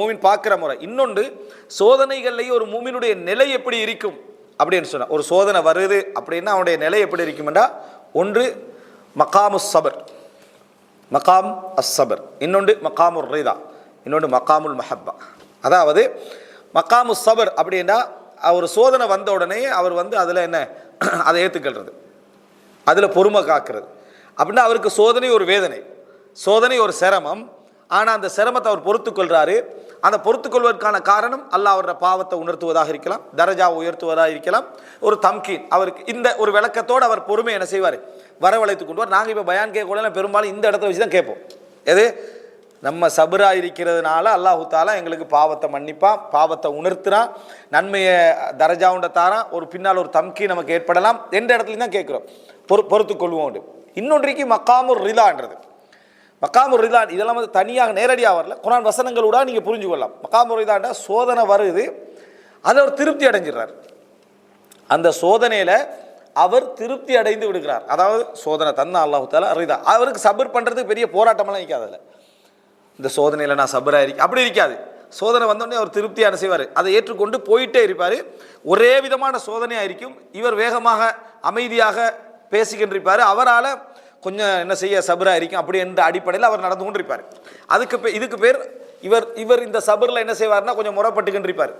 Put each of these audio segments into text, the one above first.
மூமின் பார்க்குற முறை. இன்னொன்று சோதனைகள்லேயே ஒரு மூமினுடைய நிலை எப்படி இருக்கும்? அப்படின்னு சொன்னால் ஒரு சோதனை வருது அப்படின்னா அவனுடைய நிலை எப்படி இருக்கும்டா ஒன்று மகாமு சபர். மகாம் அஸ் சபர். இன்னொன்று மகாமுர் ரீதா. இன்னொன்று மகாமுல் மஹப்பா. அதாவது மகாமு சபர் அப்படின்னா அவர் சோதனை வந்த உடனே அவர் வந்து அதில் என்ன? அதை ஏற்றுக்கிறது அதில் பொறுமை காக்கிறது. அப்படின்னா அவருக்கு சோதனை ஒரு வேதனை. சோதனை ஒரு சிரமம். ஆனால் அந்த சிரமத்தை அவர் பொறுத்துக்கொள்கிறாரு அந்த பொறுத்துக்கொள்வதற்கான காரணம் அல்லாஹ் அவரோட பாவத்தை உணர்த்துவதாக இருக்கலாம் தரஜா உயர்த்துவதாக இருக்கலாம். ஒரு தம்கீன் அவருக்கு இந்த ஒரு விளக்கத்தோடு அவர் பொறுமை என்ன செய்வார்? வரவழைத்து கொண்டு வர நாங்கள் இப்போ பயான் கேட்கல பெரும்பாலும் இந்த இடத்துல வச்சு தான் கேட்போம். எது? நம்ம சபரா இருக்கிறதுனால அல்லாஹு தாலா எங்களுக்கு பாவத்தை மன்னிப்பான் பாவத்தை உணர்த்துறான் நன்மையை தரஜாவுண்ட தாரான் ஒரு பின்னால் ஒரு தம்கி நமக்கு ஏற்படலாம் எந்த இடத்துலையும் தான் கேட்குறோம். பொறு பொறுத்துக்கொள்வோம் இன்னொன்றைக்கு மக்காமூர் ரிதான்றது மக்காமு ரிதான் இதெல்லாம் வந்து தனியாக நேரடியாக வரல. குரான் வசனங்களோட நீங்கள் புரிஞ்சு கொள்ளலாம் மக்காமு ரிதான்டா சோதனை வருது. அதை அவர் திருப்தி அடைஞ்சிடுறார். அந்த சோதனையில் அவர் திருப்தி அடைந்து விடுகிறார். அதாவது சோதனை தந்த அல்லாஹு தாலா ரிதா. அவருக்கு சபர் பண்ணுறதுக்கு பெரிய போராட்டமெல்லாம் இருக்காது அதில். இந்த சோதனையில் நான் சபராக இருக்கேன். அப்படி இருக்காது. சோதனை வந்தோடனே அவர் திருப்தியாக செய்வார். அதை ஏற்றுக்கொண்டு போயிட்டே இருப்பார். ஒரே விதமான சோதனையாக இருக்கும். இவர் வேகமாக அமைதியாக பேசிக்கின்றிருப்பார். அவரால் கொஞ்சம் என்ன செய்ய சபராக இருக்கும் அப்படி என்ற அடிப்படையில் அவர் நடந்து கொண்டிருப்பார். அதுக்கு பே இதுக்கு பேர் இவர் இவர் இந்த சபரில் என்ன செய்வார்னா கொஞ்சம் முறைப்பட்டுக்கின்றிருப்பார்.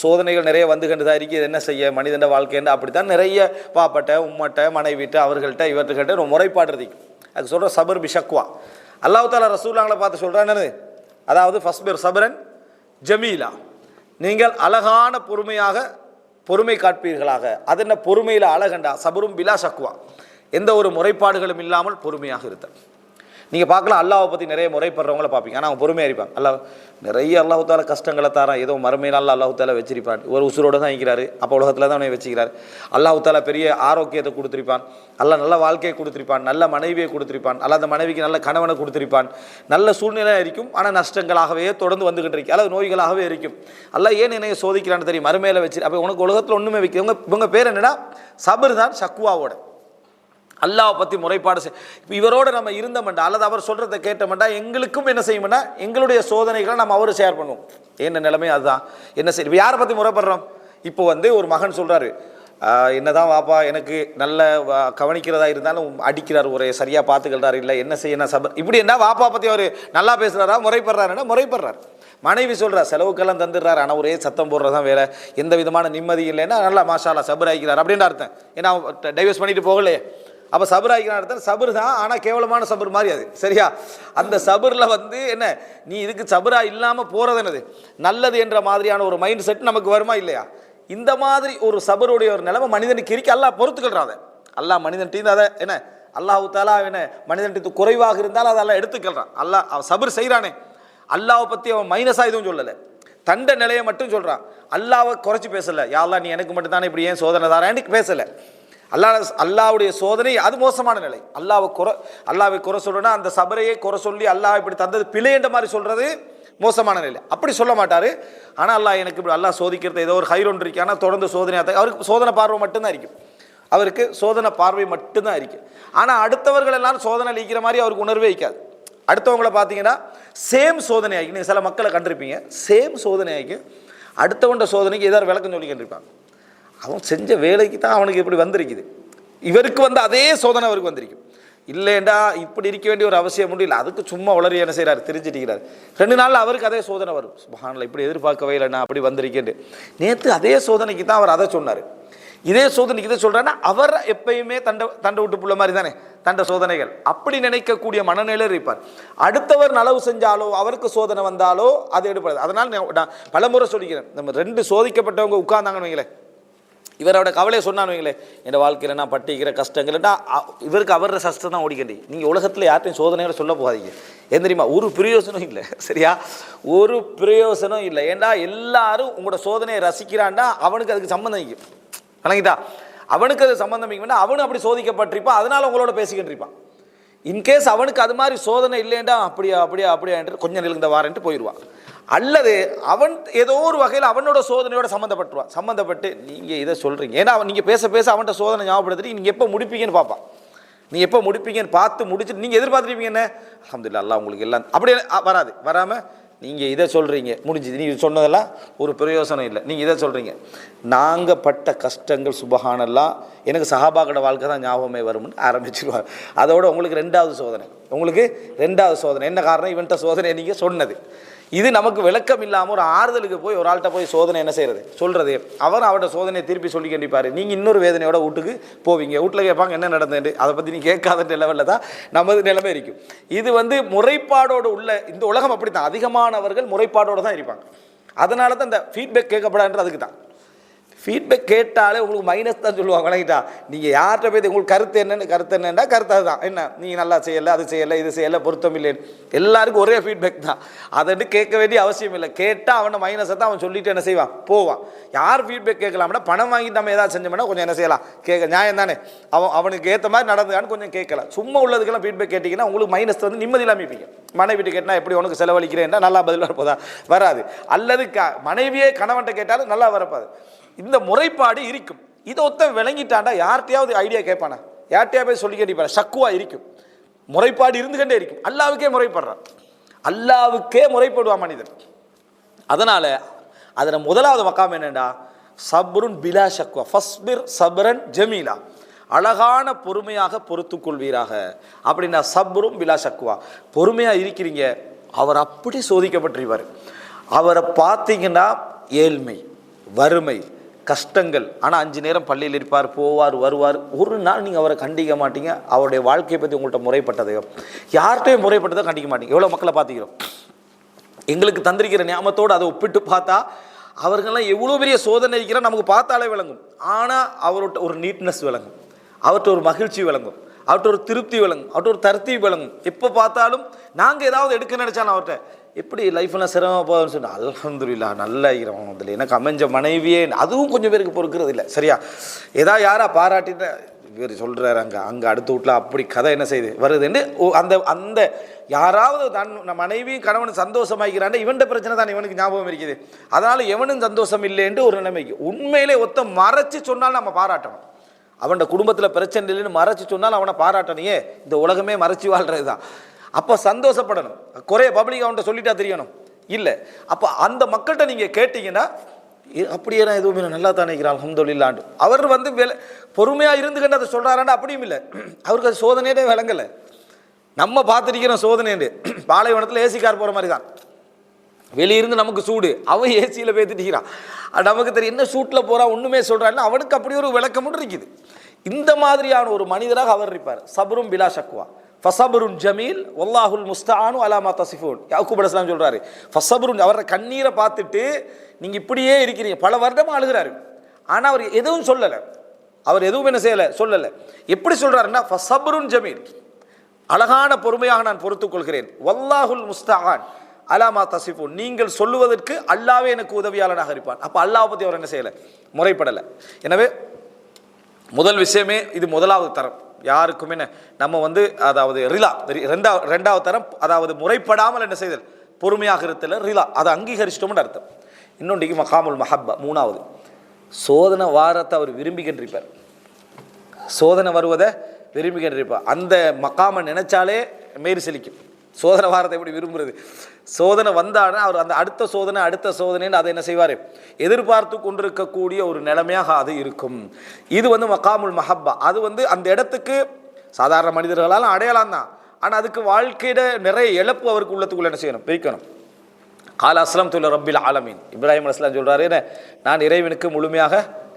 சோதனைகள் நிறைய வந்துகிட்டு தான் இருக்குது இது என்ன செய்ய மனிதன வாழ்க்கைன்னு அப்படித்தான் நிறைய பாப்பட்ட உம்மட்ட மனைவிட்ட அவர்கள்ட்ட இவர்கிட்ட ஒரு முறைப்பாடு இருக்கு. அதுக்கு சொல்கிற சபர் பிஷக்வா அல்லாஹால தாலா ரசூலாங்களை பார்த்து சொல்கிறான்னு அதாவது ஃபஸ்ட் பேர் சபரன் ஜமீலா. நீங்கள் அழகான பொறுமையாக பொறுமை காட்பீர்களாக. அது என்ன பொறுமையில் அழகண்டா? சபரும் பிலா சக்குவா எந்த ஒரு முறைப்பாடுகளும் இல்லாமல் பொறுமையாக இருத்தல். நீங்கள் பார்க்கலாம் அல்லாவை பற்றி நிறைய முறைப்படுறவங்கள பார்ப்பீங்க. ஆனால் அவங்க பொறுமையாக இருப்பாங்க. அல்லா நிறைய அல்லாஹு கஷ்டங்களை தாரான். ஏதோ மறுமையினால் அல்லா வச்சிருப்பான். ஒரு உசுரோடு தான் இருக்கிறாரு. அப்போ உலகத்தில் தான் அவனை வச்சுக்கிறார். அல்லாஹு பெரிய ஆரோக்கியத்தை கொடுத்துருப்பான். அல்லாஹ் நல்ல வாழ்க்கையை கொடுத்துருப்பான். நல்ல மனைவியை கொடுத்துருப்பான். அல்ல அந்த மனைவிக்கு நல்ல கணவனை கொடுத்துருப்பான். நல்ல சூழ்நிலை இருக்கும். ஆனால் நஷ்டங்களாகவே தொடர்ந்து வந்துகிட்டு இருக்கு. அல்லது நோய்களாகவே இருக்கும். அல்ல ஏன் என்னைய சோதிக்கிறான்னு தெரியும்? மறுமையில வச்சு. அப்போ உனக்கு உலகத்தில் ஒன்றுமே வைக்க இவங்க இவங்க பேர் என்னென்னா சபர் தான் சக்குவாவோட அல்லாவை பற்றி முறைப்பாடு செய். இப்போ நம்ம இருந்தோம்டா அல்லது அவர் சொல்கிறத கேட்டோம்டா எங்களுக்கும் என்ன செய்யும்னா எங்களுடைய சோதனைகளை நம்ம அவரை ஷேர் பண்ணுவோம். என்ன நிலைமை அதுதான்? என்ன செய்ய இப்போ யாரை பற்றி முறைப்படுறோம்? இப்போ வந்து ஒரு மகன் சொல்கிறாரு என்னதான் வாப்பா எனக்கு நல்ல கவனிக்கிறதா இருந்தாலும் அடிக்கிறார் ஒரு சரியாக பார்த்துக்கிறாரு இல்லை என்ன செய்யணும் சபர் இப்படி என்ன வாப்பா பற்றி அவர் நல்லா பேசுகிறாரா முறைப்படுறாருன்னா முறைப்படுறார். மனைவி சொல்கிறார் செலவுக்கெல்லாம் தந்துடுறாரு ஆனால் ஒரே சத்தம் போடுறதான் வேலை எந்த விதமான நிம்மதி இல்லைன்னா நல்லா மாஷாலா சபர் ஆகிக்கிறார் அப்படின்னு அர்த்தம். ஏன்னா டைவர்ஸ் பண்ணிட்டு போகலையே. அப்போ சபர் ஆகிக்கிறான் அர்த்தம் சபர் தான் ஆனால் கேவலமான சபர் மாதிரி அது. சரியா? அந்த சபரில் வந்து என்ன நீ இதுக்கு சபராக இல்லாமல் போகிறது என்னது? நல்லது என்ற மாதிரியான ஒரு மைண்ட் செட் நமக்கு வருமா இல்லையா? இந்த மாதிரி ஒரு சபருடைய ஒரு நிலைமை மனிதனுக்கு இருக்கு. அல்லாஹ் பொறுத்துக்கிறான் அதை. அல்லாஹ் மனிதன்ட்டு அதை என்ன அல்லாஹு தாலா என்ன மனிதன்ட்டு குறைவாக இருந்தாலும் அதெல்லாம் எடுத்துக்கிறான் அல்லா அவன் சபர் செய்கிறானே அல்லாவை பற்றி அவன் மைனஸாக எதுவும் சொல்லலை. தண்ட நிலையை மட்டும் சொல்கிறான் அல்லாவை குறைச்சி பேசலை. யாரெல்லாம் நீ எனக்கு மட்டும் தானே இப்படி ஏன் சோதனை தாரேன்னு பேசலை. அல்லாஹ் அல்லாவுடைய சோதனை அது மோசமான நிலை. அல்லாவை குறை அல்லாவை குறை சொல்றேன்னா அந்த சபரையே குறை சொல்லி அல்லாஹ் இப்படி தந்தது பிழைன்ற மாதிரி சொல்றது மோசமான நிலை. அப்படி சொல்ல மாட்டார். ஆனால் அல்லாஹ் எனக்கு இப்படி அல்லாஹ் சோதிக்கிறது ஏதோ ஒரு ஹைர் ஒன்று இருக்கு. ஆனால் தொடர்ந்து சோதனை அவருக்கு சோதனை பார்வை மட்டும்தான் இருக்கும் அவருக்கு சோதனை பார்வை மட்டும்தான் இருக்குது ஆனால் அடுத்தவர்கள் எல்லாரும் சோதனை அளிக்கிற மாதிரி அவருக்கு உணர்வே வைக்காது அடுத்தவங்கள பார்த்தீங்கன்னா சேம் சோதனை ஆகி நீங்கள் சில மக்களை கண்டிருப்பீங்க. சேம் சோதனை ஆகி அடுத்தவங்க சோதனைக்கு ஏதாவது விளக்கம் சொல்லி கண்டிருப்பாங்க. அவன் செஞ்ச வேலைக்கு தான் அவனுக்கு இப்படி வந்திருக்குது. இவருக்கு வந்து அதே சோதனை அவருக்கு வந்திருக்கும். இல்லைண்டா இப்படி இருக்க வேண்டிய ஒரு அவசியம் முடியல அதுக்கு சும்மா உளறி என்ன செய்கிறார் தெரிஞ்சிட்டிருக்கிறார். ரெண்டு நாளில் அவருக்கு அதே சோதனை வரும். சுபஹானல்லாஹ் இப்படி எதிர்பார்க்கவே இல்லைண்ணா அப்படி வந்திருக்கேன் நேற்று அதே சோதனைக்கு தான் அவர் அதை சொன்னார். இதே சோதனைக்கு இதை சொல்கிறேன்னா அவர் எப்பயுமே தண்டை தண்டை விட்டு புள்ள மாதிரி தானே தண்ட சோதனைகள். அப்படி நினைக்கக்கூடிய மனநிலையில் இருப்பார். அடுத்தவர் நலவு செஞ்சாலோ அவருக்கு சோதனை வந்தாலோ அது எடுப்படாது அதனால் நான் நான் பலமுறை சொல்லிக்கிறேன். நம்ம ரெண்டு சோதிக்கப்பட்டவங்க உட்கார்ந்தாங்கன்னு வைங்களேன். இவரோட கவலையை சொன்னான்னு வைங்களே என் வாழ்க்கையில் நான் பட்டிக்கிற கஷ்டங்கள்னா இவருக்கு அவரோட சஸ்டம் தான் ஓடிக்கண்டி. நீங்கள் உலகத்தில் யார்ட்டையும் சோதனைகளை சொல்ல போகாதீங்க. ஏன் தெரியுமா? ஒரு பிரயோசனம் இல்லை. சரியா? ஒரு பிரயோசனம் இல்லை. ஏன்டா எல்லாரும் உங்களோட சோதனையை ரசிக்கிறான்டா அவனுக்கு அதுக்கு சம்மந்தம் வைக்கும் வணங்கிட்டா அவனுக்கு அது சம்மந்தம் வைக்கும்னா அவனும் அப்படி சோதிக்கப்பட்டிருப்பான். அதனால் உங்களோட பேசிக்கிட்டு இருப்பான். இன்கேஸ் அவனுக்கு அது மாதிரி சோதனை இல்லைண்டா அப்படியா அப்படியா அப்படியா என்று கொஞ்சம் நிலந்த வாரன்ட்டு போயிடுவான் அல்லது அவன் ஏதோ ஒரு வகையில் அவனோட சோதனையோட சம்மந்தப்பட்டுருவான் சம்மந்தப்பட்டு நீங்கள் இதை சொல்கிறீங்க ஏன்னா அவன் நீங்கள் பேச பேச அவன்கிட்ட சோதனை ஞாபகப்படுத்தி நீங்கள் எப்போ முடிப்பீங்கன்னு பார்ப்பான். நீ எப்போ முடிப்பீங்கன்னு பார்த்து முடிச்சுட்டு நீங்கள் எதிர்பார்த்துருப்பீங்க என்ன? அஹமதுல்லா அல்லாஹ் உங்களுக்கு எல்லாம் அப்படி வராது. வராமல் நீங்கள் இதை சொல்கிறீங்க முடிஞ்சுது. நீங்கள் சொன்னதெல்லாம் ஒரு பிரயோசனம் இல்லை. நீங்கள் இதை சொல்கிறீங்க நாங்கள் பட்ட கஷ்டங்கள் சுபகானெல்லாம் எனக்கு சஹாபாக்கட வாழ்க்கை தான் ஞாபகமே வரும்னு ஆரம்பிச்சிருவார் அதோட உங்களுக்கு ரெண்டாவது சோதனை. உங்களுக்கு ரெண்டாவது சோதனை. என்ன காரணம்? இவன்ட்ட சோதனை நீங்கள் சொன்னது. இது நமக்கு விளக்கம் இல்லாமல் ஒரு ஆறுதலுக்கு போய் ஒரு ஆள்கிட்ட போய் சோதனை என்ன செய்கிறது சொல்கிறது அவர் அவரோட சோதனையை திருப்பி சொல்லி கண்டிப்பார். நீங்கள் இன்னொரு வேதனையோட வீட்டுக்கு போவீங்க. வீட்டில் கேட்பாங்க என்ன நடந்தேன் அதை பற்றி நீ கேட்காத லெவலில் தான் நமது நிலைமை இருக்கும் இது வந்து முறைப்பாடோடு உள்ள இந்த உலகம் அப்படி தான் அதிகமானவர்கள் முறைப்பாடோடு தான் இருப்பாங்க. அதனால தான் இந்த ஃபீட்பேக் கேட்கப்படாதுன்றது அதுக்கு தான் ஃபீட்பேக் கேட்டாலே உங்களுக்கு மைனஸ் தான் சொல்லுவாங்க விளங்கிட்டா. நீங்கள் யார்கிட்ட போய் உங்களுக்கு கருத்து என்னென்னு கருத்து என்னென்னா கருத்து அதுதான். என்ன? நீங்கள் நல்லா செய்யலை அது செய்யலை இது செய்யலை பொருத்தம் இல்லைன்னு. எல்லாருக்கும் ஒரே ஃபீட்பேக் தான். அதை கேட்க வேண்டிய அவசியம் இல்லை. கேட்டால் அவனை மைனஸை தான் அவன் சொல்லிட்டு என்ன செய்வான்? போவான். யார் ஃபீட்பேக் கேட்கலாம்னா பணம் வாங்கிட்டு நம்ம ஏதாவது செஞ்சோம்னா கொஞ்சம் என்ன செய்யலாம்? கேட்க நியாயம் தானே? அவன் அவனுக்கு ஏற்ற மாதிரி நடந்துக்கான்னு கொஞ்சம் கேட்கலாம். சும்மா உள்ளதுக்கெல்லாம் ஃபீட்பேக் கேட்டிங்கன்னா உங்களுக்கு மைனஸ் வந்து நிம்மதி இல்லாமல் இருப்பீங்க மனைவிட்டு கேட்டால் எப்படி உனக்கு செலவழிக்கிறேன்னா நல்லா பதிலாக வரப்போதா வராது. அல்லது க மனைவியே கணவன்கிட்ட கேட்டாலும் நல்லா வரப்பாது இந்த முறைப்பாடு இருக்கும். இதை ஒத்தன் விளங்கிட்டாண்டா யார்கிட்டயாவது ஐடியா கேட்பானா? யார்கிட்டயா போய் சொல்லி கேட்டிப்பான? சக்குவா இருக்கும். முறைப்பாடு இருந்துகிட்டே இருக்கும். அல்லாவுக்கே முறைப்படுறான் அல்லாவுக்கே முறைப்படுவான் மனிதன். அதனால் அதில் முதலாவது மக்காம் என்னென்னா சப்ருன் பிலா சக்வா. ஃபஸ்பிர் சப்ரன் ஜமீலா. அழகான பொறுமையாக பொறுத்து கொள்வீராக. அப்படின்னா சப்ரும் பிலா ஷக்வா பொறுமையாக இருக்கிறீங்க. அவர் அப்படி சோதிக்கப்பட்டிருவார் அவரை பார்த்தீங்கன்னா ஏழ்மை வறுமை கஷ்டங்கள். ஆனால் அஞ்சு நேரம் பள்ளியில் இருப்பார் போவார் வருவார். ஒரு நாள் நீங்கள் அவரை கண்டிக்க மாட்டீங்க. அவருடைய வாழ்க்கையை பற்றி உங்கள்கிட்ட முறைப்பட்டதையோ யார்கிட்டையும் முறைப்பட்டதை கண்டிக்க மாட்டீங்க. எவ்வளோ மக்களை பார்த்துக்கிறோம். எங்களுக்கு தந்திருக்கிற ஞாபகத்தோடு அதை ஒப்பிட்டு பார்த்தா அவர்கள்லாம் எவ்வளோ பெரிய சோதனை இருக்கிற நமக்கு பார்த்தாலே விளங்கும். ஆனால் அவர்கிட்ட ஒரு நீட்னஸ் விளங்கும். அவர்கிட்ட ஒரு மகிழ்ச்சி விளங்கும். அவர்கிட்ட ஒரு திருப்தி விளங்கும். அவர்கிட்ட ஒரு தருத்தி விளங்கும். எப்போ பார்த்தாலும் நாங்கள் ஏதாவது எடுக்க நினச்சாலும் அவர்கிட்ட எப்படி லைஃப்லாம் சிரமமாக போகுதுன்னு சொன்னால் அல்ஹம்துலில்லாஹ் நல்லா இருக்கிறோம் அதில் எனக்கு அமைஞ்ச மனைவியே அதுவும் கொஞ்சம் பேருக்கு பொறுக்கிறது இல்லை. சரியா? ஏதாவது யாரா பாராட்டிட்டு இவர் சொல்கிறாரு அங்கே அங்கே அடுத்த வீட்டில் அப்படி கதை என்ன செய்யுது வருதுன்னு ஓ, அந்த அந்த யாராவது தன் நம்ம மனைவியும் கணவன் சந்தோஷமாக்கிறான் இவன்ட பிரச்சனை தான் இவனுக்கு ஞாபகம் இருக்குது. அதனால் எவனும் சந்தோஷம் இல்லைன்ட்டு ஒரு நிலைமைக்கு. உண்மையிலே ஒத்த மறைச்சு சொன்னால் நம்ம பாராட்டணும். அவனோட குடும்பத்தில் பிரச்சனை இல்லைன்னு மறைச்சு சொன்னால் அவனை பாராட்டணையே இந்த உலகமே மறைச்சு வாழ்கிறது தான் அப்போ சந்தோஷப்படணும். குறைய பப்ளிக் அவன்கிட்ட சொல்லிட்டா தெரியணும். இல்லை. அப்போ அந்த மக்கள்கிட்ட நீங்கள் கேட்டிங்கன்னா அப்படியே நான் எதுவுமே நல்லா தான் நினைக்கிறான் அல்ஹம்துலில்லாண்டு அவர் வந்து வில பொறுமையாக இருந்துக்கிட்டு அதை சொல்கிறாராண்டா அப்படியும் இல்லை. அவருக்கு அது சோதனையே விளங்கலை. நம்ம பார்த்துருக்கிறோம் சோதனைன்னு. பாலைவனத்தில் ஏசி கார் போகிற மாதிரி தான் வெளியிருந்து நமக்கு சூடு. அவன் ஏசியில் பேத்துட்டுக்கிறான் நமக்கு தெரியும் என்ன சூட்டில் போகிறான் ஒன்றுமே சொல்கிறான்னு அவனுக்கு அப்படி ஒரு விளக்கமும் இருக்குது. இந்த மாதிரியான ஒரு மனிதராக அவர் இருப்பார். சபரும் பிலா சக்குவா ஃபசபருன் ஜமீல் ஒல்லாஹுல் முஸ்தானு அலாமா தசிஃபூன். யாக்கூப் அலுவலாம் சொல்கிறாரு ஃபசபருன் அவர கண்ணீரை பார்த்துட்டு நீங்கள் இப்படியே இருக்கிறீங்க. பல வருடமாக அழுகிறாரு. ஆனால் அவர் எதுவும் சொல்லலை. அவர் எதுவும் என்ன செய்யலை? சொல்லலை. எப்படி சொல்கிறாருன்னா ஃபசபருன் ஜமீல் அழகான பொறுமையாக நான் பொறுத்துக் கொள்கிறேன். முஸ்தான் அலாமா தசிஃபூன். நீங்கள் சொல்லுவதற்கு அல்லாவே எனக்கு உதவியாளனாக இருப்பான். அப்போ அல்லாவை பற்றி அவர் என்ன செய்யலை? முறைப்படலை. எனவே முதல் விஷயமே இது முதலாவது தரம். யாருக்குமே என்ன நம்ம வந்து அதாவது ரிலா ரெண்டாவது ரெண்டாவது தரம் அதாவது முறைப்படாமல் என்ன செய்தல்? பொறுமையாக இருத்தல ரிலா. அதை அங்கீகரிச்சிட்டோம்னு அர்த்தம். இன்னொன்றைக்கு மகாமுல் மஹப்பா மூணாவது. சோதனை வாரத்தை அவர் விரும்பிக்கின்றிருப்பார் சோதனை வருவதை விரும்பிக்கின்றிருப்பார் அந்த மக்காமை நினைச்சாலே மேரி செலிக்கும். சோதனை வாரத்தை எப்படி விரும்புறது? சோதனை வந்தாலும் அவர் அந்த அடுத்த சோதனை அடுத்த சோதனைன்னு அதை என்ன செய்வார்? எதிர்பார்த்து கொண்டிருக்கக்கூடிய ஒரு நிலைமையாக அது இருக்கும். இது வந்து மக்காமுல் மஹப்பா. அது வந்து அந்த இடத்துக்கு சாதாரண மனிதர்களாலும் அடையலாம் தான். ஆனால் அதுக்கு வாழ்க்கையிட நிறைய இழப்பு அவருக்கு உள்ளத்துக்குள்ள என்ன செய்யணும்? பிரிக்கணும். கால அஸ்லம் துல்ல ரப்பில் ஆலமீன். இப்ராஹிம் அஸ்லாம் சொல்கிறாரு என்ன? நான் இறைவனுக்கு முழுமையாக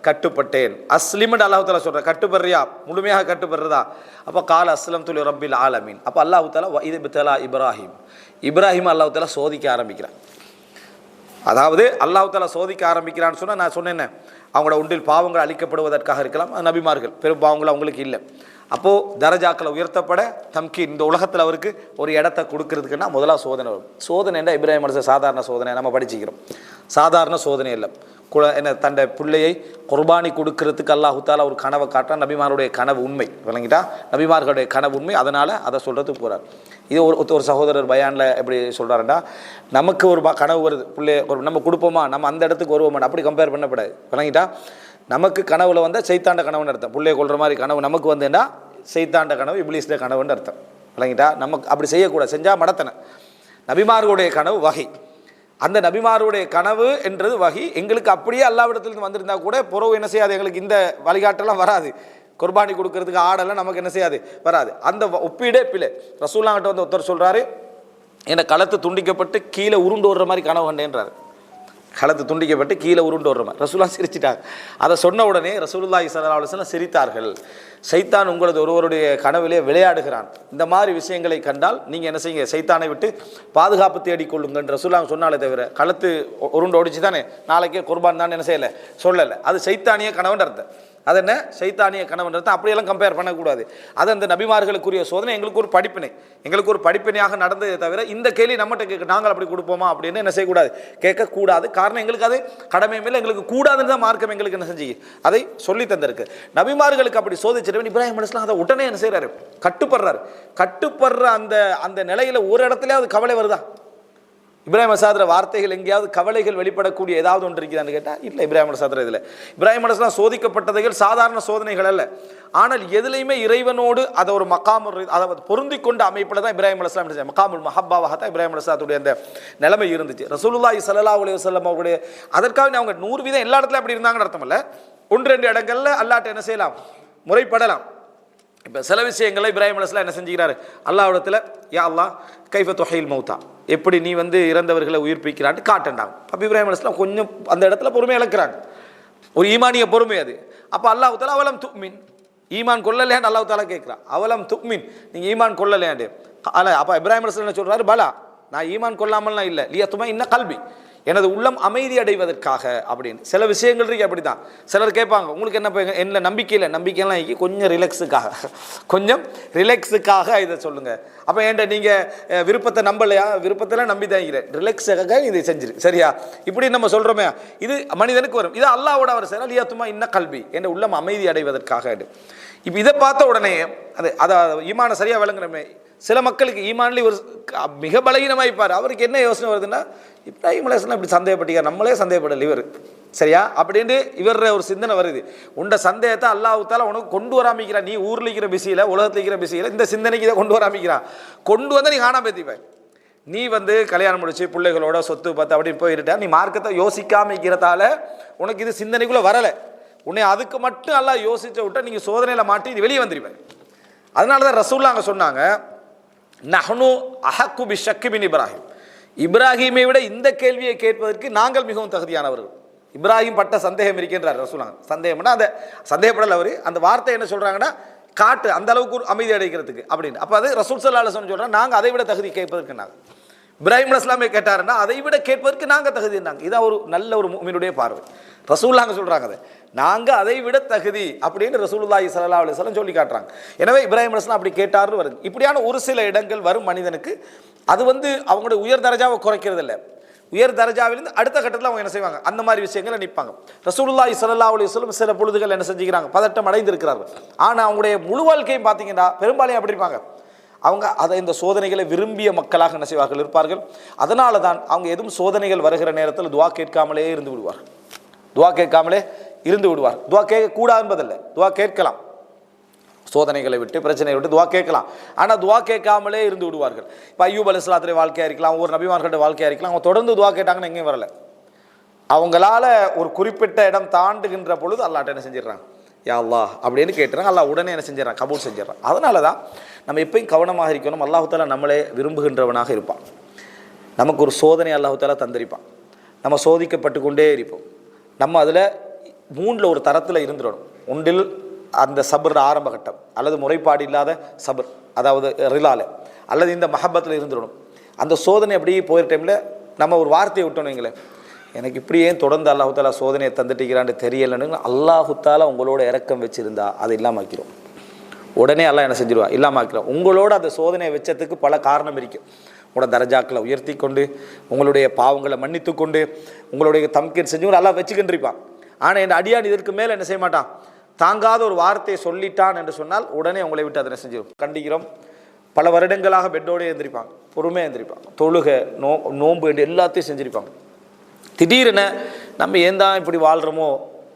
கட்டுப்பட்டேன். அஸ்லிம்னு அல்லாஹால சொல்கிறேன் கட்டுப்படுறியா? முழுமையாக கட்டுப்படுறதா? அப்போ கால அஸ்லம் துலி ரப்பில் ஆலமீன். அப்போ அல்லாஹு தாலா இது பித்தலா இப்ராஹிம். இப்ராஹிம் அல்லாஹு தாலா சோதிக்க ஆரம்பிக்கிறான். அதாவது அல்லாஹ் தாலா சோதிக்க ஆரம்பிக்கிறான்னு சொன்னால் நான் சொன்னேன் அவங்களோட உண்டில் பாவங்கள் அழிக்கப்படுவதற்காக இருக்கலாம். நபிமார்கள் பெரும் பாவங்கள் அவங்களுக்கு இல்லை. அப்போது தரஜாக்களை உயர்த்தப்பட தம்கி இந்த உலகத்தில் அவருக்கு ஒரு இடத்த கொடுக்கறதுக்குன்னா முதலாக சோதனை வரும். சோதனைன்னா இப்ராஹிம் அலிச சாதாரண சோதனை நம்ம படிச்சுக்கிறோம். சாதாரண சோதனை இல்லை. குல என்ன தன்னை பிள்ளையை குர்பானி கொடுக்கறதுக்கு அல்லாஹுத்தால ஒரு கனவை காட்டான் நபிமாருடைய கனவு உண்மை. விளங்கிட்டா? நபிமார்களுடைய கனவு உண்மை. அதனால் அதை சொல்கிறதுக்கு போகிறார் இது ஒரு ஒரு சகோதரர் பயானில் எப்படி சொல்கிறாருன்னா நமக்கு ஒரு ப- கனவு வருது. பிள்ளைய ஒரு நம்ம கொடுப்போமா? நம்ம அந்த இடத்துக்கு வருவோமா? அப்படி கம்பேர் பண்ணப்படாது. விளங்கிட்டா? நமக்கு கனவுல வந்தால் சைத்தாண்ட கனவுன்னு அர்த்தம். பிள்ளைய கொள்கிற மாதிரி கனவு நமக்கு வந்தேன்னா செய்தாண்ட கனவு இப்ளீஸ்ல கனவுன்னு அர்த்தம். விளங்கிட்டா? நமக்கு அப்படி செய்யக்கூடாது. செஞ்சால் மடத்தனை. நபிமார்களுடைய கனவு வகை. அந்த நபிமாருடைய கனவு என்றது வகி. எங்களுக்கு அப்படியே அல்லாவிடத்திலிருந்து வந்திருந்தா கூட புறவு என்ன செய்யாது? எங்களுக்கு இந்த வழிகாட்டெல்லாம் வராது. குர்பானி கொடுக்கறதுக்கு ஆடெல்லாம் நமக்கு என்ன செய்யாது? வராது. அந்த வ- ஒப்பீடே பிள்ளை ரசூல்லாங்கிட்ட வந்து ஒருத்தர் சொல்கிறாரு என்னை களத்து துண்டிக்கப்பட்டு கீழே உருண்டு ஓடுற மாதிரி கனவு கண்டேன்றாரு. களத்து துண்டிக்கப்பட்டு கீழே உருண்டு வர்றோம் ரசூலா சிரிச்சிட்டாங்க. அதை சொன்ன உடனே ரசூலுல்லாஹி ஸல்லல்லாஹு அலைஹி சிரித்தார்கள். சைத்தான் உங்களது ஒருவருடைய கனவிலே விளையாடுகிறான். இந்த மாதிரி விஷயங்களை கண்டால் நீங்கள் என்ன செய்யுங்க? சைத்தானை விட்டு பாதுகாப்பு தேடிக்கொள்ளுங்கன்னு ரசூலா சொன்னாலே தவிர களத்து உ- உருண்டு ஓடிச்சு தானே நாளைக்கே குர்பான் தான் என்ன செய்யலை? சொல்லலை. அது சைத்தானிய கனவுன்ற அர்த்தம். அது என்ன சைத்தானிய கனவுன்றது அப்படியெல்லாம் கம்பேர் பண்ணக்கூடாது. அது அந்த நபிமார்களுக்குரிய சோதனை எங்களுக்கு ஒரு படிப்பினை. எங்களுக்கு ஒரு படிப்பினையாக நடந்ததே தவிர இந்த கேள்வி நம்மகிட்ட கேட்க நாங்கள் அப்படி கொடுப்போமா அப்படின்னு என்ன செய்யக்கூடாது? கேட்கக்கூடாது. காரணம் எங்களுக்கு அது கடமை மேலே எங்களுக்கு கூடாதுன்னு தான் மார்க்கம் எங்களுக்கு என்ன செஞ்சு அதை சொல்லி தந்திருக்கு. நபிமார்களுக்கு அப்படி சோதிச்சிருவன் இப்ராஹிம் அலிஸ்லாம் அதை உடனே என்ன செய்கிறாரு கட்டுப்படுறாரு. கட்டுப்படுற அந்த அந்த நிலையில் ஒரு இடத்துலயாவது கவலை வருதா? இப்ராஹிம் அசாதுர வார்த்தைகள் எங்கேயாவது கவலைகள் வெளிப்படக்கூடிய ஏதாவது ஒன்று இருக்குதான்னு கேட்டால் இல்லை இப்ராஹிம் அசாதுர இதில். இப்ராஹிம் அலஸ்லாம் சோதிக்கப்பட்டதைகள் சாதாரண சோதனைகள் அல்ல. ஆனால் எதுலையுமே இறைவனோடு அதை ஒரு மக்காமுர் அதை பொருந்தி கொண்ட அமைப்பில் தான் இப்ராஹிம் அலுவலாம் என்ன செஞ்சாங்க? மக்காமுல் மஹப்பாவாக தான் இப்ராஹிம் அலுவலாத்துடைய அந்த நிலைமை இருந்துச்சு. ரசூலுல்லாஹி சல்லா அலைஹி வல்லம் அவருடைய அதற்காக அவங்க நூறு வீதம் எல்லா இடத்துலையும் அப்படி இருந்தாங்கன்னு அர்த்தம் இல்லை. ஒன்று ரெண்டு இடங்கள்ல அல்லாட்ட என்ன செய்யலாம்? முறைப்படலாம். இப்போ சில விஷயங்களை இப்ராஹிம் அலிஸ்லாம் என்ன செஞ்சுக்கிறாரு? அல்லாவிடத்தில் யா அல்லா கைஃப தொகையில் மௌத்தா? எப்படி நீ வந்து இறந்தவர்களை உயிர்ப்பிக்கிறான்ட்டு காட்டண்டாங்க அப்போ இப்ராஹிம் அலிஸ்லாம் கொஞ்சம் அந்த இடத்துல பொறுமை இழக்கிறாங்க. ஒரு ஈமானிய பொறுமை அது. அப்போ அல்லாஹ் தாலா அவலம் துக்மின் ஈமான் கொள்ளலையாண்டு அல்லாஹ் தாலா கேட்குறான் அவலம் துக்மின் நீங்கள் ஈமான் கொள்ளலையாண்டு அல்ல அப்போ இப்ராஹிம் அலிஸ்லாம் என்ன சொல்கிறாரு பலா நான் ஈமான் கொள்ளாமல்லாம் இல்லை. லியா துமா இன்ன கல்வி எனது உள்ளம் அமைதி அடைவதற்காக அப்படின்னு. சில விஷயங்கள் இருக்கு அப்படிதான் சிலர் கேட்பாங்க உங்களுக்கு என்ன இப்ப என்ன நம்பிக்கை இல்லை. நம்பிக்கைலாம் இங்கே கொஞ்சம் ரிலாக்ஸுக்காக கொஞ்சம் ரிலாக்ஸுக்காக இதை சொல்லுங்கள் அப்போ ஏன்ட நீங்கள் விருப்பத்தை நம்பலையா? விருப்பத்தெல்லாம் நம்பி தாங்கிறேன் இருக்கிறேன் ரிலாக்ஸுக்காக இதை செஞ்சிரு. சரியா? இப்படி நம்ம சொல்கிறோமே இது மனிதனுக்கு வரும். இது அல்லாவோட அவர் செய்யலாம் லியாத்துமா இன்ன கல்வி என்ற உள்ளம் அமைதி அடைவதற்காக இப்போ இதை பார்த்த உடனே அது அதை ஈமான சரியாக விளங்குறமே. சில மக்களுக்கு ஈமான்லி ஒரு க- மிக பலகீனமாக இருப்பார். அவருக்கு என்ன யோசனை வருதுன்னா இப்ராஹிம் அலேஸ்லாம் இப்படி சந்தேகப்பட்டீங்க நம்மளே சந்தேகப்படல இவர். சரியா? அப்படின்ட்டு இவர் ஒரு சிந்தனை வருது. உண்ட சந்தேகத்தை அல்லாஹ்வுத்தால உனக்கு கொண்டு வராமிக்கிறான் நீ ஊரில் இருக்கிற பிஸியில் உலகத்தில் இருக்கிற பிஸியில் இந்த சிந்தனைக்கு இதை கொண்டு வராமிக்கிறான் கொண்டு வந்து நீ காணாம பேத்திப்ப நீ வந்து கல்யாணம் முடிச்சு பிள்ளைகளோட சொத்து பார்த்து அப்படின்னு போயிருட்டா நீ மார்க்கத்தை யோசிக்காம இருக்கிறதால உனக்கு இது சிந்தனைக்குள்ளே வரலை. உன்னை அதுக்கு மட்டும் நல்லா யோசிச்ச விட்டா நீங்கள் சோதனையில் மாட்டி இது வெளியே வந்துடுவேன் அதனால தான் ரசூல்லா அங்கே சொன்னாங்க நஹ்னு அஹக்கு பி ஷக்கிபின் இப்ராஹிம். இப்ராஹிமை விட இந்த கேள்வியை கேட்பதற்கு நாங்கள் மிகவும் தகுதியானவர்கள். இப்ராஹிம் பட்ட சந்தேகம் இருக்கின்றார் ரசூலாங்க சந்தேகம்னா அந்த சந்தேகப்படல அவர். அந்த வார்த்தை என்ன சொல்கிறாங்கன்னா காட்டு அந்த அளவுக்கு ஒரு அமைதி அடைக்கிறதுக்கு அப்படின்னு. அப்போ அது ரசூல் சல்லா அலுவலம் சொல்கிறோம் நாங்கள் அதை விட தகுதி கேட்பதற்கு நாங்கள் இப்ராஹிம் அஸ்லாமே கேட்டாருன்னா அதை விட கேட்பதற்கு நாங்கள் தகுதி இருந்தாங்க. இதான் ஒரு நல்ல ஒரு மீனுடைய பார்வை. ரசூல்லாங்க சொல்கிறாங்க அதை. நாங்கள் அதை விட தகுதி அப்படின்னு ரசூலுல்லாஹி சல்லா அலைஹி சொல்லி காட்டுறாங்க. எனவே இப்ராஹிம் அஸ்லாம் அப்படி கேட்டாருன்னு வருது. இப்படியான ஒரு சில இடங்கள் வரும் மனிதனுக்கு அது வந்து அவங்களுடைய உயர் தரஜாவை குறைக்கிறது இல்லை உயர் தரஜாவிலிருந்து அடுத்த கட்டத்தில் அவங்க என்ன செய்வாங்க? அந்த மாதிரி விஷயங்களை நிற்பாங்க ரசூலுல்லாஹி ஸல்லல்லாஹு அலைஹி சொல்லும் சில பொழுதுகள் என்ன செஞ்சுக்கிறாங்க? பதட்டம் அடைந்திருக்கிறார்கள். ஆனால் அவங்களுடைய முழு வாழ்க்கையும் பார்த்தீங்கன்னா பெரும்பாலும் அப்படி இருப்பாங்க. அவங்க அதை இந்த சோதனைகளை விரும்பிய மக்களாக என்ன செய்வார்கள்? இருப்பார்கள். அதனால தான் அவங்க எதுவும் சோதனைகள் வருகிற நேரத்தில் துவா கேட்காமலே இருந்து விடுவார் துவா கேட்காமலே இருந்து விடுவார். துவா கேட்கக்கூடாது என்பதில்லை துவா கேட்கலாம். சோதனைகளை விட்டு பிரச்சனையை விட்டு துவா கேட்கலாம். ஆனால் துவா கேட்காமலே இருந்து விடுவார்கள். இப்போ ஐயூப் அலிஸ்லாத்துடைய வாழ்க்கையாக இருக்கலாம் ஒரு நபிமார்களோட வாழ்க்கையாக இருக்கலாம் அவங்க தொடர்ந்து துவா கேட்டாங்கன்னு எங்கேயும் வரல. அவங்களால ஒரு குறிப்பிட்ட இடம் தாண்டுகின்ற பொழுது அல்லாட்ட என்ன செஞ்சிடறாங்க? யா அல்லா அப்படின்னு கேட்டுறாங்க. அல்லா உடனே என்ன செஞ்சிடறான்? கபூல் செஞ்சிடறான். அதனால தான் நம்ம எப்பயும் கவனமாக இருக்கணும். அல்லாஹாலா நம்மளே விரும்புகின்றவனாக இருப்பான். நமக்கு ஒரு சோதனை அல்லாஹாலா தந்திருப்பான். நம்ம சோதிக்கப்பட்டு கொண்டே இருப்போம். நம்ம அதில் மூணில் ஒரு தரத்தில் இருந்துடணும். ஒன்றில் அந்த சபர் ஆரம்ப கட்டம். அல்லது முறைப்பாடு இல்லாத சபர் அதாவது ரிலால. அல்லது இந்த மஹபத்தில் இருந்துடணும். அந்த சோதனை அப்படியே போயிற டைமில் நம்ம ஒரு வார்த்தையை விட்டோம் வைங்களேன். எனக்கு இப்படி ஏன் தொடர்ந்து அல்லாஹு தாலா சோதனையை தந்துட்டிக்கிறான்னு தெரியலைன்னு அல்லாஹு தாலா உங்களோட இறக்கம் வச்சுருந்தா அதை இல்லாமல் ஆக்கிரும் உடனே எல்லாம் என்ன செஞ்சிருவா? இல்லாமல் ஆக்கிடும் உங்களோட அந்த சோதனையை வச்சதுக்கு பல காரணம் இருக்கும் உங்களோட தரஜாக்களை உயர்த்தி கொண்டு உங்களுடைய பாவங்களை மன்னித்து கொண்டு உங்களுடைய தம்கீர் செஞ்சு நல்லா வச்சுக்கின்றிருப்பான் ஆனால் என் அடியான் இதற்கு மேலே என்ன செய்ய மாட்டான்? தாங்காத ஒரு வார்த்தையை சொல்லிட்டான் என்று சொன்னால் உடனே உங்களை விட்டு அதை செஞ்சிடும் கண்டிக்கிறோம். பல வருடங்களாக பெட்டோடே எழுந்திருப்பாங்க பொறுமையாக எழுந்திருப்பாங்க தொழுகை நோ நோன்பு என்று எல்லாத்தையும் செஞ்சிருப்பாங்க திடீரென நம்ம ஏன் தான் இப்படி வாழ்கிறோமோ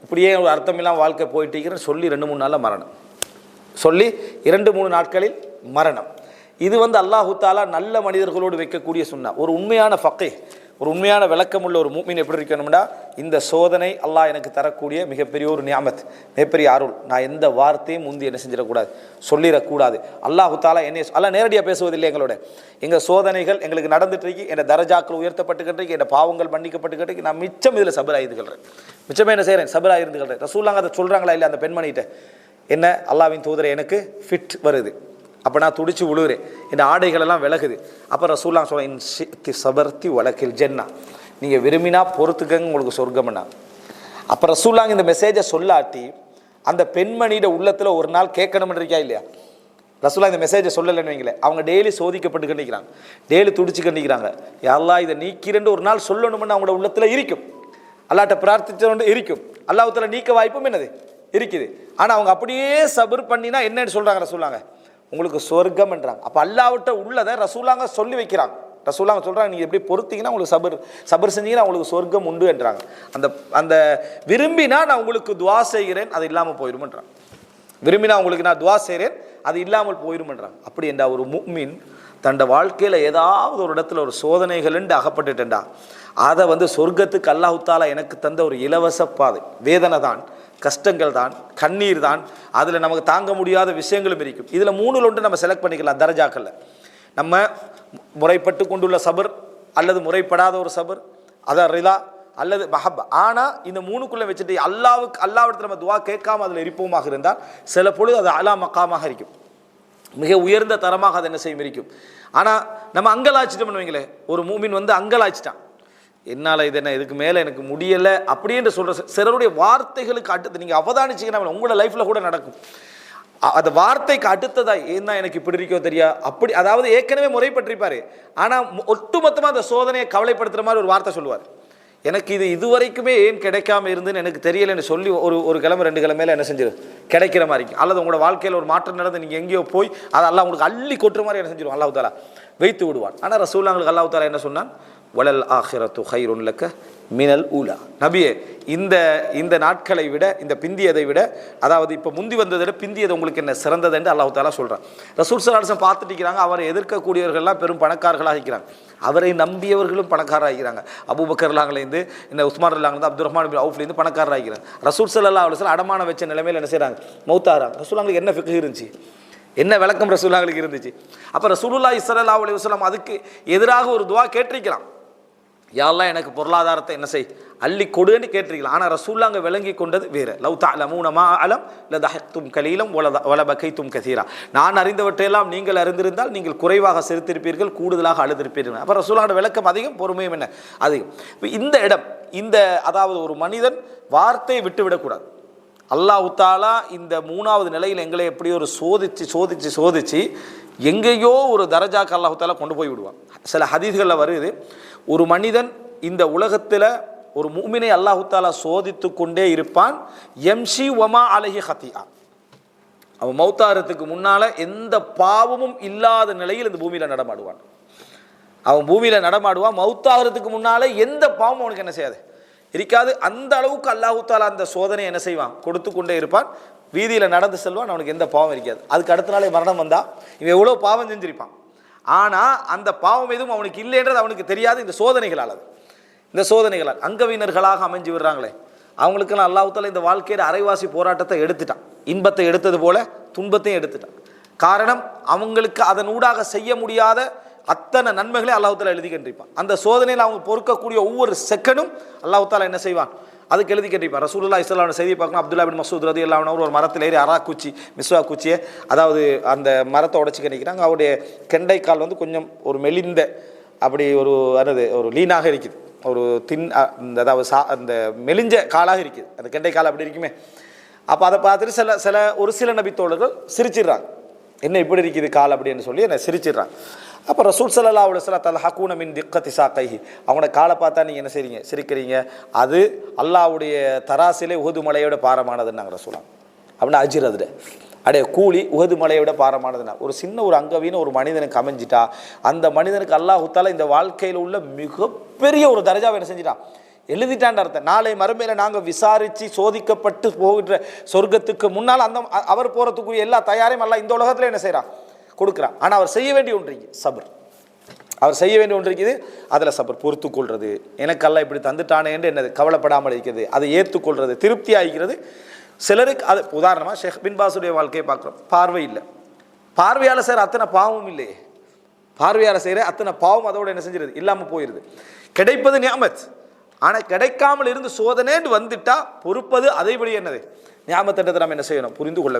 இப்படியே ஒரு அர்த்தமில்லாம வாழ்க்கை போயிட்டீங்கன்னு சொல்லி ரெண்டு மூணு நாளில் மரணம். சொல்லி இரண்டு மூணு நாட்களில் மரணம். இது வந்து அல்லாஹு தாலா நல்ல மனிதர்களோடு வைக்கக்கூடிய சுன்னா ஒரு உண்மையான ஃபக்கை ஒரு உண்மையான விளக்கம் உள்ள ஒரு மூமின் எப்படி இருக்கணும்னா இந்த சோதனை அல்லாஹ் எனக்கு தரக்கூடிய மிகப்பெரிய ஒரு நியாமத் மிகப்பெரிய அருள். நான் எந்த வார்த்தையும் முந்தி என்ன செஞ்சிடக்கூடாது சொல்லிடக்கூடாது. அல்லாஹு தாலா என்னை அல்லா நேரடியாக பேசுவதில்லை எங்களோட. எங்கள் சோதனைகள் எங்களுக்கு நடந்துட்டு இருக்கு என் தரஜாக்கள் உயர்த்தப்பட்டுக்கிட்டு என் பாவங்கள் மன்னிக்கப்பட்டுக்கிட்டு நான் மிச்சம் இதில் சபராயிருந்துகிறேன் மிச்சமே என்ன செய்கிறேன் சபராயிருந்துகிறேன் ரசூலாங்க அதை சொல்கிறாங்களா இல்லை அந்த பெண்மணிகிட்ட? என்ன? அல்லாவின் தூதரை எனக்கு ஃபிட் வருது. அப்போ நான் துடிச்சு விழுகிறேன் இந்த ஆடைகளெல்லாம் விலகுது. அப்போ ரசூல்லாம் சொல்ல இன் சபர்த்தி வழக்கில் ஜென்னா. நீங்கள் விரும்பினா பொறுத்துக்கங்க உங்களுக்கு சொர்க்கம்னா அப்போ ரசூல்லாங்க இந்த மெசேஜை சொல்லாட்டி அந்த பெண்மணியோட உள்ளத்தில் ஒரு நாள் கேட்கணும்னு இருக்கியா இல்லையா? ரசூலா இந்த மெசேஜை சொல்லலைன்னு வைங்களேன் அவங்க டெய்லி சோதிக்கப்பட்டு கண்டிக்கிறாங்க டெய்லி துடிச்சு கண்டிக்கிறாங்க யாரெல்லாம் இதை நீக்கிறேன்னு ஒரு நாள் சொல்லணும்னு அவங்களோட உள்ளத்தில் இருக்கும். அல்லாட்ட பிரார்த்திச்சோண்டு இருக்கும். அல்லாஹத்தில் நீக்க வாய்ப்பும் என்னது? இருக்குது. ஆனால் அவங்க அப்படியே சபர் பண்ணினா என்னன்னு சொல்கிறாங்க ரசூலாங்க உங்களுக்கு சொர்க்கம்ன்றாங்க. அப்போ அல்லாவிட்ட உள்ளதை ரசூலாங்க சொல்லி வைக்கிறாங்க. ரசூலாங்க சொல்கிறாங்க நீங்கள் எப்படி பொறுத்தீங்கன்னா உங்களுக்கு சபர் சபர் செஞ்சீங்கன்னா உங்களுக்கு சொர்க்கம் உண்டு என்றாங்க. அந்த அந்த விரும்பினா நான் உங்களுக்கு துவா செய்கிறேன் அது இல்லாமல் போயிடும்ன்றாங்க விரும்பினா உங்களுக்கு நான் துவா செய்கிறேன் அது இல்லாமல் போயிடும்ன்றாங்க அப்படி என்றா ஒரு முக்மின் தண்ட வாழ்க்கையில் ஏதாவது ஒரு இடத்துல ஒரு சோதனைகள்ண்டு அகப்பட்டுட்டேன்டா. அதை வந்து சொர்க்கத்துக்கு அல்லாஹுத்தாலா எனக்கு தந்த ஒரு இலவச பாதை வேதனை தான். கஷ்டங்கள் தான் கண்ணீர் தான் அதில் நமக்கு தாங்க முடியாத விஷயங்களும் இருக்கும். இதில் மூணுல ஒன்று நம்ம செலக்ட் பண்ணிக்கலாம் தரஜாக்களில். நம்ம முறைப்பட்டு கொண்டுள்ள சபர் அல்லது முறைப்படாத ஒரு சபர் அதான் ரிலா அல்லது மஹப் ஆனால் இந்த மூணுக்குள்ளே வச்சுட்டு அல்லாவுக்கு அல்லாவிடத்தில் நம்ம துவா கேட்காம அதில் இருப்போமாக இருந்தால் சில பொழுது அது அலா மக்காமாக இருக்கும். மிக உயர்ந்த தரமாக அது என்ன செய்யும் இருக்கும். ஆனால் நம்ம அங்கலாச்சிட்டோம்னு வைங்களேன் ஒரு மூமின் வந்து அங்கலாச்சிட்டான் என்னால் இது என்ன இதுக்கு மேலே எனக்கு முடியலை அப்படின்ற சொல்கிற சிலருடைய வார்த்தைகளுக்கு அடுத்து நீங்கள் அவதானிச்சிங்கன்னா உங்களோட லைஃப்பில் கூட நடக்கும். அந்த வார்த்தைக்கு அடுத்ததா ஏன்னா எனக்கு இப்படி இருக்கோ தெரியா? அப்படி அதாவது ஏற்கனவே முறைப்பட்டிருப்பார். ஆனால் ஒட்டுமொத்தமாக அந்த சோதனையை கவலைப்படுத்துகிற மாதிரி ஒரு வார்த்தை சொல்லுவார். எனக்கு இது இதுவரைக்குமே ஏன் கிடைக்காம இருந்துன்னு எனக்கு தெரியலைன்னு சொல்லி ஒரு ஒரு கிழமை ரெண்டு கிழமையில என்ன செஞ்சிரு கிடைக்கிற மாதிரி இருக்கும். அல்லது உங்களோட வாழ்க்கையில் ஒரு மாற்றம் நடந்து நீங்கள் எங்கேயோ போய் அதை உங்களுக்கு அள்ளி கொட்டுற மாதிரி என்ன செஞ்சிருவோம் அல்லாஹ் தாலா வைத்து விடுவான். ஆனால் ரசூல்லாங்களுக்கு அல்லாஹ் தாலா என்ன சொன்னான்? வளல் ஆஹிரத்து ஹைருன்லக்க மினல் ஊலா. நபியே இந்த இந்த நாட்களை விட இந்த பிந்தியதை விட அதாவது இப்போ முந்தி வந்ததை விட பிந்தியது உங்களுக்கு என்ன சிறந்தது என்று தாலா சொல்கிறான் ரசூல் சலாசன் பார்த்துட்டு இருக்கிறாங்க அவரை எதிர்க்கக்கூடியவர்கள்லாம் பெரும் பணக்காரர்களாக இருக்கிறாங்க. அவரை நம்பியவர்களும் பணக்காரராகிறாங்க அபூபக்கர்லாங்கலேருந்து இந்த உஸ்மான் இல்லாங்க அப்துல் ரஹ்மான் பின் அவுஃப்லேருந்து பணக்காரராகிறாங்க ரசூல் சல்லா அலுவலம் அடமான வச்ச நிலைமையில் என்ன செய்கிறாங்க மௌத்தாராங்க ரசூலாங்களுக்கு என்ன ஃபிக்கு இருந்துச்சு? என்ன விளக்கம் ரசூலாங்களுக்கு இருந்துச்சு? அப்போ ரசூலுல்லா இஸ்ரல்லா அலி வஸ்லாம் அதுக்கு எதிராக ஒரு துவா கேட்டிருக்கலாம் யாரெல்லாம் எனக்கு பொருளாதாரத்தை என்ன செய் அள்ளி கொடுன்னு கேட்டிருக்கலாம் ஆனால் ரசூல்லாங்க விளங்கி கொண்டது வேறு. லவ் தலமூனமா அலம் இல்லை தஹத்தும் கலீலம் ஒல ஒல பகைத்தும் கசீரா. நான் அறிந்தவற்றையெல்லாம் நீங்கள் அறிந்திருந்தால் நீங்கள் குறைவாக சிரித்திருப்பீர்கள் கூடுதலாக அழுதிருப்பீர்கள். அப்போ ரசூலாங்க விளக்கம் அதிகம் பொறுமையும் என்ன? அதிகம். இந்த இடம் இந்த அதாவது ஒரு மனிதன் வார்த்தையை விட்டுவிடக்கூடாது. அல்லாஹ் தாலா இந்த மூணாவது நிலையில் எங்களை எப்படி ஒரு சோதிச்சு சோதிச்சு சோதிச்சு எங்கேயோ ஒரு தரஜாக்கு அல்லாஹ் கொண்டு போய் விடுவான். சில ஹதீஸ்களில் வருது ஒரு மனிதன் இந்த உலகத்தில் ஒரு மூமினை அல்லாஹ் சோதித்து கொண்டே இருப்பான். எம்ஷி ஒமா அலஹி ஹத்தியா அவன் மௌத்தாரத்துக்கு முன்னால் எந்த பாவமும் இல்லாத நிலையில் இந்த பூமியில் நடமாடுவான். அவன் பூமியில் நடமாடுவான். மௌத்தாகிறதுக்கு முன்னால் எந்த பாவமும் அவனுக்கு என்ன செய்யாது? இருக்காது. அந்த அளவுக்கு அல்லாஹு அந்த சோதனை என்ன செய்வான்? கொடுத்து கொண்டே இருப்பான். வீதியில் நடந்து செல்வான் அவனுக்கு எந்த பாவம் இருக்காது. அதுக்கு அடுத்த நாளே மரணம் வந்தால் இவன் எவ்வளோ பாவம் செஞ்சிருப்பான். ஆனால் அந்த பாவம் எதுவும் அவனுக்கு இல்லைன்றது அவனுக்கு தெரியாது இந்த சோதனைகளால் அது. இந்த சோதனைகளால். அங்கவீனர்களாக அமைஞ்சு விடுறாங்களே. அவங்களுக்கு நான் அல்லாஹ் இந்த வாழ்க்கையில் அரைவாசி போராட்டத்தை எடுத்துட்டான். இன்பத்தை எடுத்தது போல துன்பத்தையும் எடுத்துட்டான். காரணம் அவங்களுக்கு அதன் ஊடாக செய்ய முடியாத அத்தனை நன்மைகளை அல்லாஹ் எழுதிக்கின்றிருப்பான் எழுதி அந்த சோதனையில் அவங்க பொறுக்கக்கூடிய ஒவ்வொரு செகண்டும் அல்லாஹ் என்ன செய்வான்? அதுக்கு எழுதி கேட்டிருப்பார். ரசூல்லா இஸ்லாம் செய்தி பார்க்கணும் அப்துல்லா பின் மசூத் ரதி இல்லாமல் ஒரு மரத்தில் ஏறி அரா குச்சி மிஸ்வா குச்சியை அதாவது அந்த மரத்தை உடச்சி கணிக்கிறாங்க. அவருடைய கெண்டை கால் வந்து கொஞ்சம் ஒரு மெலிந்த அப்படி ஒரு அதாவது ஒரு லீனாக இருக்குது. ஒரு தின் இந்த அதாவது சா அந்த மெலிஞ்ச காலாக இருக்குது. அந்த கெண்டை கால் அப்படி இருக்குமே. அப்போ அதை பார்த்துட்டு சில சில ஒரு சில நபித்தோழர்கள் சிரிச்சிடுறாங்க. என்ன இப்படி இருக்குது கால் அப்படின்னு சொல்லி என்னை சிரிச்சிடுறாங்க. அப்போ ரசூல் சல்லா அவ்வளோ சொல்ல தல் ஹக்கூன மின் திக்கத்தி சாக்கைஹி. அவங்களோட காலை பார்த்தா நீங்கள் என்ன செய்றீங்க? சிரிக்கிறீங்க. அது அல்லாஹ்வுடைய தராசிலே உகுது மலையோட பாரமானதுன்னு நாங்கள் ரசூலாம் அப்படின்னா அஜிர் அதில். அடைய கூலி உகது மலையோட பாரமானதுனா ஒரு சின்ன ஒரு அங்கவீன ஒரு மனிதனுக்கு அமைஞ்சிட்டா அந்த மனிதனுக்கு அல்லாஹுத்தால இந்த வாழ்க்கையில் உள்ள மிகப்பெரிய ஒரு தரஜாவை என்ன செஞ்சிட்டான்? எழுதிட்டான் அர்த்தம். நாளை மறுமையில் நாங்கள் விசாரித்து சோதிக்கப்பட்டு போகின்ற சொர்க்கத்துக்கு முன்னால் அந்த அவர் போகிறதுக்குரிய எல்லா தயாரையும் எல்லாம் இந்த உலகத்தில் என்ன செய்கிறான் கொடுக்குறான். ஆனால் அவர் செய்ய வேண்டிய ஒன்று சபர். அவர் செய்ய வேண்டிய ஒன்று இருக்குது அதில் சபர் பொறுத்து கொள்வது எனக்கு இப்படி இப்படி தந்துட்டானேன்னு என்னது கவலைப்படாமல் இருக்கிறது. அதை ஏற்றுக்கொள்வது திருப்தி ஆகிறது சிலருக்கு அது உதாரணமாக ஷேக் பின்பாசுடைய வாழ்க்கையை பார்க்குறோம். பார்வை இல்லை. பார்வையால் சார் அத்தனை பாவமும் இல்லையே. பார்வையால் செய்கிற அத்தனை பாவம் அதோட என்ன செஞ்சிருது? இல்லாமல் போயிடுது கிடைப்பது ஞாபத் ஆனால் கிடைக்காமல் இருந்து சோதனைன்னு வந்துட்டால் பொறுப்பது அதைபடி என்னது? ஞாபகத்திட்டத்தை நம்ம என்ன செய்யணும்? புரிந்து கொள்ள